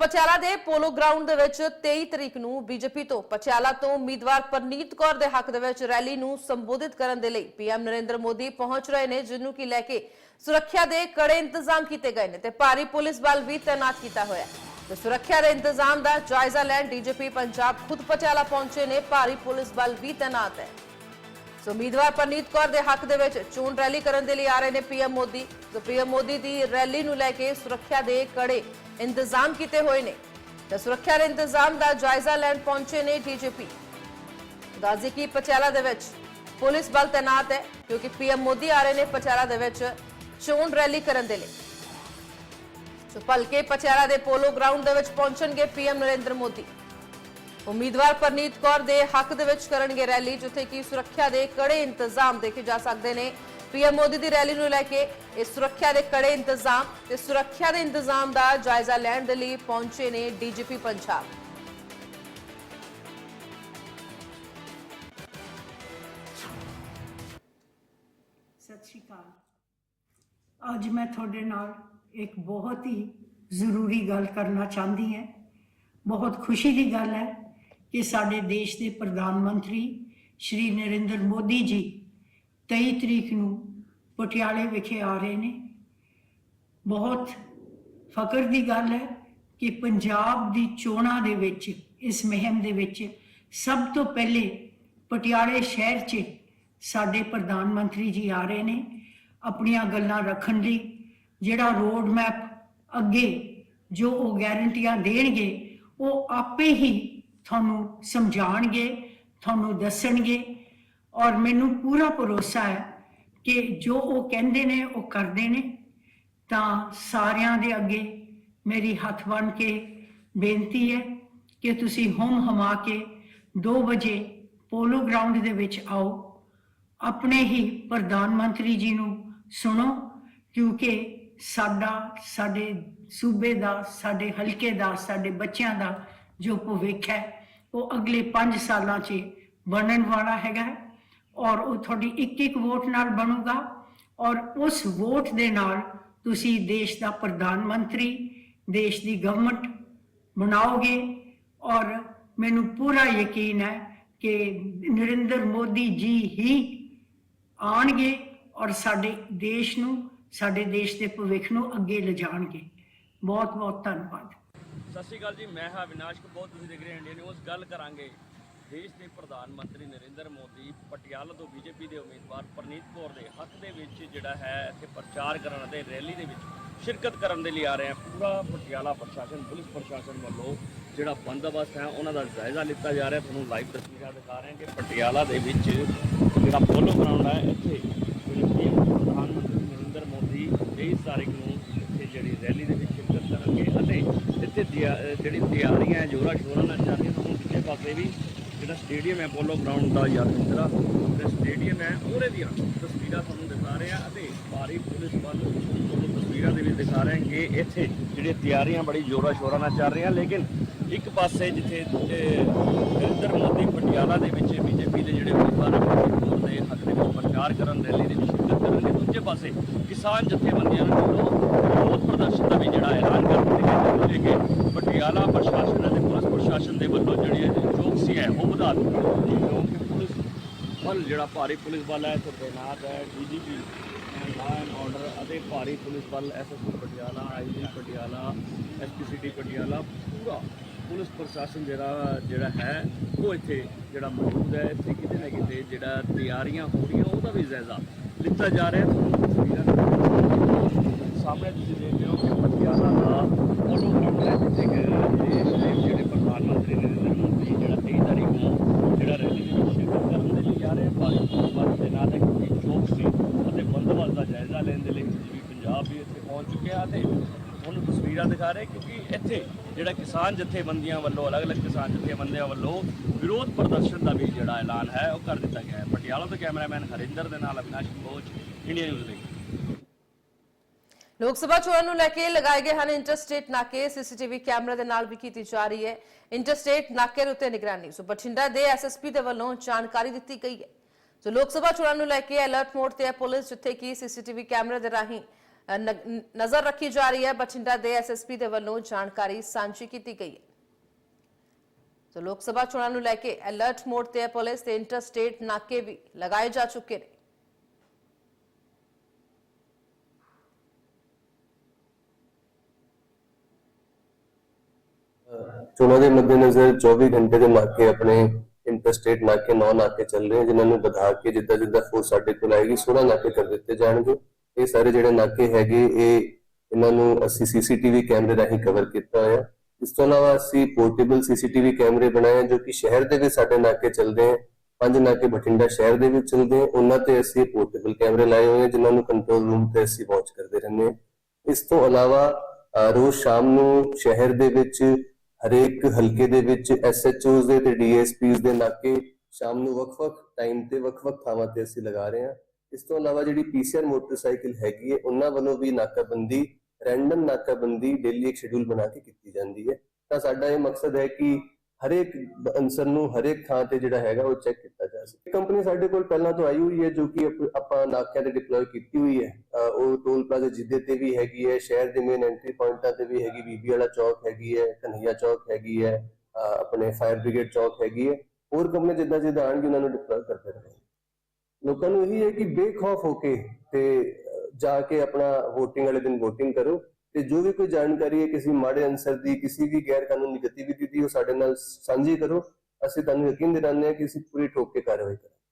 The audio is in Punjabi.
ਪਟਿਆਲਾ ਦੇ ਪੋਲੋ ਗਰਾਊਂਡ ਦੇ ਵਿੱਚ 23 ਤਰੀਕ ਨੂੰ ਬੀਜੇਪੀ ਤੋਂ ਪਟਿਆਲਾ ਤੋਂ ਉਮੀਦਵਾਰ ਪਰਨੀਤ ਕੌਰ ਦੇ ਹੱਕ ਦੇ ਵਿੱਚ ਰੈਲੀ ਨੂੰ ਸੰਬੋਧਿਤ ਕਰਨ ਦੇ ਲਈ ਪੀਐਮ ਨਰਿੰਦਰ ਮੋਦੀ ਪਹੁੰਚ ਰਹੇ ਨੇ ਜਿਹਨੂੰ ਕਿ ਲੈ ਕੇ ਸੁਰੱਖਿਆ ਦੇ ਕੜੇ ਇੰਤਜ਼ਾਮ ਕੀਤੇ ਗਏ ਨੇ ਤੇ ਭਾਰੀ ਪੁਲਿਸ ਬਲ ਵੀ ਤਾਇਨਾਤ ਕੀਤਾ ਹੋਇਆ ਤੇ ਸੁਰੱਖਿਆ ਦੇ ਇੰਤਜ਼ਾਮ ਦਾ ਜਾਇਜ਼ਾ ਲੈਣ ਡੀਜੀਪੀ ਪੰਜਾਬ ਖੁਦ ਪਟਿਆਲਾ ਪਹੁੰਚੇ ਨੇ, ਭਾਰੀ ਪੁਲਿਸ ਬਲ ਵੀ ਤਾਇਨਾਤ ਹੈ। ਸੋ ਉਮੀਦਵਾਰ ਪਰਨੀਤ ਕੌਰ ਦੇ ਹੱਕ ਦੇ ਵਿੱਚ ਚੋਣ ਰੈਲੀ ਕਰਨ ਦੇ ਲਈ ਆ ਰਹੇ ਨੇ PM Modi. So PM Modi ਦੀ ਰੈਲੀ ਨੂੰ ਲੈ ਕੇ ਸੁਰੱਖਿਆ ਦੇ ਕੜੇ ਇੰਤਜ਼ਾਮ ਕੀਤੇ ਹੋਏ ਨੇ। ਤਾਂ ਸੁਰੱਖਿਆ ਦੇ ਇੰਤਜ਼ਾਮ ਦਾ ਜਾਇਜ਼ਾ ਲੈਣ ਪਹੁੰਚੇ ਨੇ ਡੀਜੀਪੀ ਦੱਸਦੇ ਕਿ ਪਚਿਆਲਾ ਦੇ ਵਿੱਚ ਪੁਲਿਸ ਬਲ ਤਾਇਨਾਤ ਹੈ, ਕਿਉਂਕਿ ਪੀਐਮ ਮੋਦੀ ਆ ਰਹੇ ਨੇ ਪਚਿਆਲਾ ਦੇ ਵਿੱਚ ਚੋਣ ਰੈਲੀ ਕਰਨ ਦੇ ਲਈ। ਸੋ ਭਲਕੇ ਪਚਿਆਲਾ ਦੇ ਪੋਲੋ ਗਰਾਊਂਡ ਦੇ ਵਿੱਚ ਪਹੁੰਚਣਗੇ ਪੀਐਮ ਨਰਿੰਦਰ ਮੋਦੀ। ਉਮੀਦਵਾਰ ਪਰਨੀਤ ਕੌਰ ਦੇ ਹੱਕ ਦੇ ਵਿੱਚ ਕਰਨਗੇ ਰੈਲੀ, ਜਿੱਥੇ ਕਿ ਸੁਰੱਖਿਆ ਦੇ ਕੜੇ ਇੰਤਜ਼ਾਮ ਦੇਖੇ ਜਾ ਸਕਦੇ ਨੇ। ਪੀਐਮ ਮੋਦੀ ਦੀ ਰੈਲੀ ਨੂੰ ਲੈ ਕੇ ਇਹ ਸੁਰੱਖਿਆ ਦੇ ਕੜੇ ਇੰਤਜ਼ਾਮ ਤੇ ਸੁਰੱਖਿਆ ਦੇ ਇੰਤਜ਼ਾਮ ਦਾ ਜਾਇਜ਼ਾ ਲੈਣ ਦੇ ਲਈ ਪਹੁੰਚੇ ਨੇ ਡੀਜੀਪੀ ਪੰਜਾਬ। ਸਤਿ ਸ਼੍ਰੀ ਅਕਾਲ। ਅੱਜ ਮੈਂ ਤੁਹਾਡੇ ਨਾਲ ਇੱਕ ਬਹੁਤ ਹੀ ਜ਼ਰੂਰੀ ਗੱਲ ਕਰਨਾ ਚਾਹੁੰਦੀ ਹਾਂ। ਬਹੁਤ ਖੁਸ਼ੀ ਦੀ ਗੱਲ ਹੈ ਕਿ ਸਾਡੇ ਦੇਸ਼ ਦੇ ਪ੍ਰਧਾਨ ਮੰਤਰੀ ਸ਼੍ਰੀ ਨਰਿੰਦਰ ਮੋਦੀ ਜੀ 23 ਤਰੀਕ ਨੂੰ ਪਟਿਆਲੇ ਵਿਖੇ ਆ ਰਹੇ ਨੇ। ਬਹੁਤ ਫਖਰ ਦੀ ਗੱਲ ਹੈ ਕਿ ਪੰਜਾਬ ਦੀ ਚੋਣਾਂ ਦੇ ਵਿੱਚ, ਇਸ ਮਹਿਮ ਦੇ ਵਿੱਚ ਸਭ ਤੋਂ ਪਹਿਲੇ ਪਟਿਆਲੇ ਸ਼ਹਿਰ 'ਚ ਸਾਡੇ ਪ੍ਰਧਾਨ ਮੰਤਰੀ ਜੀ ਆ ਰਹੇ ਨੇ ਆਪਣੀਆਂ ਗੱਲਾਂ ਰੱਖਣ ਲਈ, ਜਿਹੜਾ ਰੋਡ ਮੈਪ ਅੱਗੇ ਜੋ ਉਹ ਗਾਰੰਟੀਆਂ ਦੇਣਗੇ, ਉਹ ਆਪੇ ਹੀ ਤੁਹਾਨੂੰ ਸਮਝਾਣਗੇ ਤੁਹਾਨੂੰ ਦੱਸਣਗੇ ਔਰ ਮੈਨੂੰ ਪੂਰਾ ਭਰੋਸਾ ਹੈ ਕਿ ਜੋ ਉਹ ਕਹਿੰਦੇ ਨੇ, ਉਹ ਕਰਦੇ ਨੇ। ਤਾਂ ਸਾਰਿਆਂ ਦੇ ਅੱਗੇ ਮੇਰੀ ਹੱਥ ਬਣ ਕੇ ਬੇਨਤੀ ਹੈ ਕਿ ਤੁਸੀਂ ਹੁਮ ਹਮਾ ਕੇ 2 ਵਜੇ ਪੋਲੋ ਗਰਾਊਂਡ ਦੇ ਵਿੱਚ ਆਓ। ਆਪਣੇ ਹੀ ਪ੍ਰਧਾਨ ਮੰਤਰੀ ਜੀ ਨੂੰ ਸੁਣੋ, ਕਿਉਂਕਿ ਸਾਡਾ, ਸਾਡੇ ਸੂਬੇ ਦਾ, ਸਾਡੇ ਹਲਕੇ ਦਾ, ਸਾਡੇ ਬੱਚਿਆਂ ਦਾ ਜੋ ਭਵਿੱਖ ਹੈ ਉਹ ਅਗਲੇ 5 ਸਾਲਾਂ 'ਚ ਬਣਨ ਵਾਲਾ ਹੈਗਾ ਔਰ ਉਹ ਤੁਹਾਡੀ ਇੱਕ ਇੱਕ ਵੋਟ ਨਾਲ ਬਣੂਗਾ ਔਰ ਉਸ ਵੋਟ ਦੇ ਨਾਲ ਤੁਸੀਂ ਦੇਸ਼ ਦਾ ਪ੍ਰਧਾਨ ਮੰਤਰੀ, ਦੇਸ਼ ਦੀ ਗਵਰਨਮੈਂਟ ਬਣਾਓਗੇ ਔਰ ਮੈਨੂੰ ਪੂਰਾ ਯਕੀਨ ਹੈ ਕਿ ਨਰਿੰਦਰ ਮੋਦੀ ਜੀ ਹੀ ਆਣਗੇ ਔਰ ਸਾਡੇ ਦੇਸ਼ ਨੂੰ, ਸਾਡੇ ਦੇਸ਼ ਦੇ ਭਵਿੱਖ ਨੂੰ ਅੱਗੇ ਲਿਜਾਣਗੇ। ਬਹੁਤ ਬਹੁਤ ਧੰਨਵਾਦ। ਸਤਿ ਸ਼੍ਰੀ ਅਕਾਲ ਜੀ, ਮੈਂ ਹਾਂ ਅਵਿਨਾਸ਼ ਕਪੂਰ, ਤੁਸੀਂ ਦੇਖ ਰਹੇ ਇੰਡੀਆ ਨਿਊਜ਼। ਗੱਲ ਕਰਾਂਗੇ ਦੇਸ਼ ਦੇ ਪ੍ਰਧਾਨ ਮੰਤਰੀ ਨਰਿੰਦਰ ਮੋਦੀ ਪਟਿਆਲਾ ਤੋਂ ਬੀਜੇਪੀ ਦੇ ਉਮੀਦਵਾਰ ਪ੍ਰਨੀਤ ਕੌਰ ਦੇ ਹੱਕ ਦੇ ਵਿੱਚ ਜਿਹੜਾ ਹੈ ਇੱਥੇ ਪ੍ਰਚਾਰ ਕਰਨ ਅਤੇ ਰੈਲੀ ਦੇ ਵਿੱਚ ਸ਼ਿਰਕਤ ਕਰਨ ਦੇ ਲਈ ਆ ਰਹੇ ਆ ਪੂਰਾ ਪਟਿਆਲਾ ਪ੍ਰਸ਼ਾਸਨ, ਪੁਲਿਸ ਪ੍ਰਸ਼ਾਸਨ ਵੱਲੋਂ ਜਿਹੜਾ ਬੰਦੋਬਸਤ ਹੈ, ਉਹਨਾਂ ਦਾ ਜਾਇਜ਼ਾ ਲਿੱਤਾ ਜਾ ਰਿਹਾ। ਤੁਹਾਨੂੰ ਲਾਈਵ ਤਸਵੀਰਾਂ ਦਿਖਾ ਰਹੇ ਹਾਂ ਕਿ ਪਟਿਆਲਾ ਦੇ ਵਿੱਚ ਜਿਹੜਾ ਪੋਲੋ ਗਰਾਊਂਡ ਹੈ, ਇੱਥੇ ਜਿਹੜੇ ਪ੍ਰਧਾਨ ਮੰਤਰੀ ਨਰਿੰਦਰ ਮੋਦੀ 23 ਤਾਰੀਖ ਨੂੰ ਇੱਥੇ ਜਿਹੜੀ ਰੈਲੀ ਦੇ ਵਿੱਚ ਸ਼ਿਰਕਤ ਕਰਨਗੇ ਅਤੇ ਇੱਥੇ ਤਿਆ- ਜਿਹੜੀ ਤਿਆਰੀਆਂ ਹੈ ਜੋਰਾ ਸ਼ੋਰਾ ਨਾਲ ਚੱਲ ਰਹੀਆਂ ਤੁਹਾਨੂੰ ਦੂਜੇ ਪਾਸੇ ਵੀ ਜਿਹੜਾ ਸਟੇਡੀਅਮ ਹੈ ਪੋਲੋ ਗਰਾਊਂਡ ਦਾ ਯਾਦਵਿੰਦਰਾ ਜਿਹੜਾ ਸਟੇਡੀਅਮ ਹੈ, ਉਹਦੇ ਦੀਆਂ ਤਸਵੀਰਾਂ ਤੁਹਾਨੂੰ ਦਿਖਾ ਰਹੇ ਆ ਅਤੇ ਭਾਰੀ ਪੁਲਿਸ ਬਲ ਤੁਹਾਨੂੰ ਤਸਵੀਰਾਂ ਦੇ ਵਿੱਚ ਦਿਖਾ ਰਹੇ ਹਾਂ ਕਿ ਇੱਥੇ ਜਿਹੜੀਆਂ ਤਿਆਰੀਆਂ ਬੜੀ ਜੋਰਾ ਸ਼ੋਰਾ ਨਾਲ ਚੱਲ ਰਹੀਆਂ, ਲੇਕਿਨ ਇੱਕ ਪਾਸੇ ਜਿੱਥੇ ਨਰਿੰਦਰ ਮੋਦੀ ਪਟਿਆਲਾ ਦੇ ਵਿੱਚ ਬੀਜੇਪੀ ਦੇ ਜਿਹੜੇ ਉਮੀਦਵਾਰ ਦੇ ਹੱਕ ਦੇ ਵਿੱਚ ਪ੍ਰਚਾਰ ਕਰਨ ਰੈਲੀ ਦੇ ਵਿੱਚ ਸ਼ਿਰਕਤ ਕਰਨ ਕਰਨਗੇ ਦੂਜੇ ਪਾਸੇ ਕਿਸਾਨ ਜਥੇਬੰਦੀਆਂ ਨੇ ਵੱਲੋਂ ਵਿਰੋਧ ਪ੍ਰਦਰਸ਼ਨ ਦਾ ਵੀ ਜਿਹੜਾ ਐਲਾਨ ਕਰ ਦਿੱਤਾ ਗਿਆ ਹੈ ਕਿ ਪਟਿਆਲਾ ਪ੍ਰਸ਼ਾਸਨ ਅਤੇ ਪੁਲਿਸ ਪ੍ਰਸ਼ਾਸਨ ਦੇ ਵੱਲੋਂ ਜਿਹੜੀ ਇਹ ਚੌਕਸੀ ਹੈ ਉਹ ਵਧਾ ਦਿੱਤੀ ਗਈ ਹੈ। ਕਿਉਂਕਿ ਪੁਲਿਸ ਬਲ ਜਿਹੜਾ ਭਾਰੀ ਪੁਲਿਸ ਬਲ ਹੈ, ਇੱਥੇ ਤੈਨਾਤ ਹੈ ਡੀਜੀਪੀ ਲਾਅ ਐਂਡ ਆਰਡਰ ਅਤੇ ਭਾਰੀ ਪੁਲਿਸ ਬਲ SSP Patiala IG Patiala SPCT Patiala, ਪੂਰਾ ਪੁਲਿਸ ਪ੍ਰਸ਼ਾਸਨ ਜਿਹੜਾ ਜਿਹੜਾ ਹੈ, ਉਹ ਇੱਥੇ ਜਿਹੜਾ ਮੌਜੂਦ ਹੈ। ਇੱਥੇ ਕਿਤੇ ਨਾ ਕਿਤੇ ਜਿਹੜਾ ਤਿਆਰੀਆਂ ਹੋ ਰਹੀਆਂ, ਉਹਦਾ ਵੀ ਜਾਇਜ਼ਾ ਲਿੱਤਾ ਜਾ ਰਿਹਾ ਹੈ। ਤੁਹਾਨੂੰ ਤਸਵੀਰਾਂ ਸਾਹਮਣੇ ਤੁਸੀਂ ਦੇਖ ਰਹੇ ਹੋ ਕਿ ਪਟਿਆਲਾ ਦਾ ਪੋਲੋ ਗਰਾਊਂਡ ਹੈ। ਜਿੱਥੇ ਕਿ ਜਿਹੜੇ ਪ੍ਰਧਾਨ ਮੰਤਰੀ ਨਰਿੰਦਰ ਮੋਦੀ, ਜਿਹੜਾ 23 ਤਾਰੀਖ ਨੂੰ ਜਿਹੜਾ ਰੈਲੀ ਦੇ ਵਿੱਚ ਸ਼ਿਰਕਤ ਕਰਨ ਦੇ ਲਈ ਆ ਰਹੇ ਭਾਰੀ ਪੁਲਿਸ ਦੇ ਨਾਲ ਹੈ ਕਿ ਚੌਕਸੀ ਅਤੇ ਬੰਦੋਬਸਤ ਦਾ ਜਾਇਜ਼ਾ ਲੈਣ ਦੇ ਲਈ ਵੀ ਪੰਜਾਬ ਵੀ ਇੱਥੇ ਪਹੁੰਚ ਚੁੱਕਿਆ ਅਤੇ ਉਹਨੂੰ ਤਸਵੀਰਾਂ ਦਿਖਾ ਰਹੇ, ਕਿਉਂਕਿ ਇੱਥੇ ਜਿਹੜਾ ਕਿਸਾਨ ਜਥੇਬੰਦੀਆਂ ਵੱਲੋਂ, ਅਲੱਗ-ਅਲੱਗ ਕਿਸਾਨ ਜਥੇਬੰਦੀਆਂ ਵੱਲੋਂ ਵਿਰੋਧ ਪ੍ਰਦਰਸ਼ਨ ਦਾ ਵੀ ਜਿਹੜਾ ਐਲਾਨ ਹੈ, ਉਹ ਕਰ ਦਿੱਤਾ ਗਿਆ ਹੈ। ਪਟਿਆਲਾ ਤੋਂ ਕੈਮਰਾਮੈਨ ਹਰਿੰਦਰ ਦੇ ਨਾਲ ਅਵਿਨਾਸ਼ ਕੰਬੋਜ ਇੰਡੀਆ ਨਿਊਜ਼ ਲਈ। ਲੋਕ ਸਭਾ ਚੋਣਾਂ ਨੂੰ ਲੈ ਕੇ ਲਗਾਏ ਗਏ ਹਨ ਇੰਟਰਸਟੇਟ ਨਾਕੇ। ਸੀਸੀਟੀਵੀ ਕੈਮਰਾ ਦੇ ਨਾਲ ਵੀ ਕੀਤੀ ਜਾ ਰਹੀ ਹੈ। ਇੰਟਰਸਟੇਟ ਨਾਕੇ ਦੇ ਉੱਤੇ ਨਿਗਰਾਨੀ। ਸੋ ਬਠਿੰਡਾ ਦੇ ਐਸਐਸਪੀ ਦੇ ਵੱਲੋਂ ਜਾਣਕਾਰੀ ਦਿੱਤੀ ਗਈ ਹੈ। ਸੋ ਲੋਕ ਸਭਾ ਚੋਣਾਂ ਨੂੰ ਲੈ ਕੇ ਅਲਰਟ ਮੋਡ ਤੇ ਹੈ ਪੁਲਿਸ, ਜਿੱਥੇ ਕਿ ਸੀਸੀਟੀਵੀ ਕੈਮਰਾ ਦੇ ਰਾਹੀਂ ਨਜ਼ਰ ਰੱਖੀ ਜਾ ਰਹੀ ਹੈ। ਬਠਿੰਡਾ ਦੇ ਐਸਐਸਪੀ ਦੇ ਵੱਲੋਂ ਜਾਣਕਾਰੀ ਸਾਂਝੀ ਕੀਤੀ ਗਈ ਹੈ। ਸੋ ਲੋਕ ਸਭਾ ਚੋਣਾਂ ਨੂੰ ਲੈ ਕੇ ਅਲਰਟ ਮੋਡ ਤੇ ਹੈ ਪੁਲਿਸ ਤੇ ਇੰਟਰਸਟੇਟ ਨਾਕੇ ਵੀ ਲਗਾਏ ਜਾ ਚੁੱਕੇ ਨੇ। ਚੋਣਾਂ ਦੇ ਮੱਦੇਨਜ਼ਰ 24 ਘੰਟੇ ਦੇ ਨਾਕੇ ਆਪਣੇ ਇੰਟਰਸਟੇਟ ਨਾਕੇ, ਨੌ ਨਾਕੇ ਚੱਲ ਰਹੇ ਜਿਨ੍ਹਾਂ ਨੂੰ ਵਧਾ ਕੇ ਜਿੱਦਾਂ ਜਿੱਦਾਂ ਫੋਰਸ ਸਾਡੇ ਕੋਲ ਆਏਗੀ 16 ਨਾਕੇ ਕਰ ਦਿੱਤੇ ਜਾਣਗੇ। ਇਹ ਸਾਰੇ ਜਿਹੜੇ ਨਾਕੇ ਹੈਗੇ, ਇਹ ਇਹਨਾਂ ਨੂੰ ਅਸੀਂ ਸੀਸੀਟੀਵੀ ਕੈਮਰੇ ਰਾਹੀਂ ਕਵਰ ਕੀਤਾ ਹੋਇਆ। ਇਸ ਤੋਂ ਇਲਾਵਾ ਅਸੀਂ ਪੋਰਟੇਬਲ ਸੀਸੀਟੀਵੀ ਕੈਮਰੇ ਬਣਾਏ ਜੋ ਕਿ ਸ਼ਹਿਰ ਦੇ ਵਿੱਚ ਸਾਡੇ ਨਾਕੇ ਚੱਲਦੇ ਹਨ ਪੰਜ ਨਾਕੇ ਬਠਿੰਡਾ ਸ਼ਹਿਰ ਦੇ ਵਿੱਚ ਚੱਲਦੇ ਹਨ ਉਹਨਾਂ ਤੇ ਅਸੀਂ ਪੋਰਟੇਬਲ ਕੈਮਰੇ ਲਾਏ ਹੋਏ ਹਨ ਜਿਨ੍ਹਾਂ ਨੂੰ ਕੰਟਰੋਲ ਰੂਮ ਤੇ ਅਸੀਂ ਵਾਚ ਕਰਦੇ ਰਹਿੰਦੇ ਹਾਂ ਇਸ ਤੋਂ ਇਲਾਵਾ ਰੋਜ਼ ਸ਼ਾਮ ਨੂੰ ਸ਼ਹਿਰ ਦੇ ਵਿੱਚ ਹਰੇਕ ਹਲਕੇ ਦੇ ਵਿੱਚ ਐਸਐਚਓਜ਼ ਦੇ ਤੇ ਡੀਐਸਪੀਜ਼ ਦੇ ਨਾਕੇ ਸ਼ਾਮ ਨੂੰ ਵੱਖ-ਵੱਖ ਟਾਈਮ ਤੇ ਵੱਖ-ਵੱਖ ਥਾਵਾਂ ਤੇ ਅਸੀਂ ਲਗਾ ਰਹੇ ਹਾਂ। ਇਸ ਤੋਂ ਇਲਾਵਾ ਜਿਹੜੀ ਪੀਸੀਆਰ ਮੋਟਰਸਾਈਕਲ ਹੈਗੀ ਹੈ, ਉਹਨਾਂ ਵੱਲੋਂ ਵੀ ਨਾਕਾਬੰਦੀ ਰੈਂਡਮ ਨਾਕਾਬੰਦੀ ਡੇਲੀ ਇੱਕ ਸ਼ਡਿਊਲ ਬਣਾ ਕੇ ਕੀਤੀ ਜਾਂਦੀ ਹੈ। ਤਾਂ ਸਾਡਾ ਇਹ ਮਕਸਦ ਹੈ ਕਿ ਹਰੇਕ ਅਨਸਰ ਨੂੰ ਹਰੇਕ ਥਾਂ ਤੇ ਜਿਹੜਾ ਹੈਗਾ ਉਹ ਚੈੱਕ ਕੀਤਾ ਜਾ ਸਕੇ ਕੰਪਨੀ ਸਾਡੇ ਕੋਲ ਪਹਿਲਾਂ ਤੋਂ ਆਈ ਹੋਈ ਹੈ, ਜੋ ਕਿ ਆਪਾਂ ਨਾਕਿਆਂ ਤੇ ਡਿਪਲੋਏ ਕੀਤੀ ਹੋਈ ਹੈ। ਉਹ ਟੋਲ ਪਲਾਜ਼ਾ ਜਿੱਦੇ ਤੇ ਵੀ ਹੈਗੀ ਹੈ, ਸ਼ਹਿਰ ਦੇ ਮੇਨ ਐਂਟਰੀ ਪੁਆਇੰਟਾਂ ਤੇ ਵੀ ਹੈਗੀ, ਬੀਬੀ ਵਾਲਾ ਚੌਕ ਹੈਗੀ ਹੈ ਕਨਈਆ ਚੌਕ ਹੈਗੀ ਹੈ ਆਪਣੇ ਫਾਇਰ ਬ੍ਰਿਗੇਡ ਚੌਕ ਹੈਗੀ ਹੈ। ਹੋਰ ਕੰਪਨੀ ਜਿੱਦਾਂ ਜਿੱਦਾਂ ਆਣਗੇ ਉਹਨਾਂ ਨੂੰ ਡਿਪਲੋਏ ਕਰਦੇ ਰਹੇ। ਲੋਕਾਂ ਨੂੰ ਇਹੀ ਹੈ ਕਿ ਬੇਖੌਫ ਹੋ ਕੇ ਤੇ ਜਾ ਕੇ ਆਪਣਾ VOTING ਵਾਲੇ ਦਿਨ VOTING ਕਰੋ ਤੇ ਜੋ ਵੀ ਕੋਈ ਜਾਣਕਾਰੀ ਹੈ, ਕਿਸੇ ਮਾੜੇ ਅਨਸਰ ਦੀ, ਕਿਸੇ ਵੀ ਗੈਰ ਕਾਨੂੰਨੀ ਗਤੀਵਿਧੀ ਦੀ, ਉਹ ਸਾਡੇ ਨਾਲ ਸਾਂਝੀ ਕਰੋ। ਅਸੀਂ ਤੁਹਾਨੂੰ ਯਕੀਨ ਦਿਲਾਉਂਦੇ ਹਾਂ ਕਿ ਅਸੀਂ ਪੂਰੀ ਠੋਕ ਕੇ ਕਾਰਵਾਈ ਕਰਾਂਗੇ।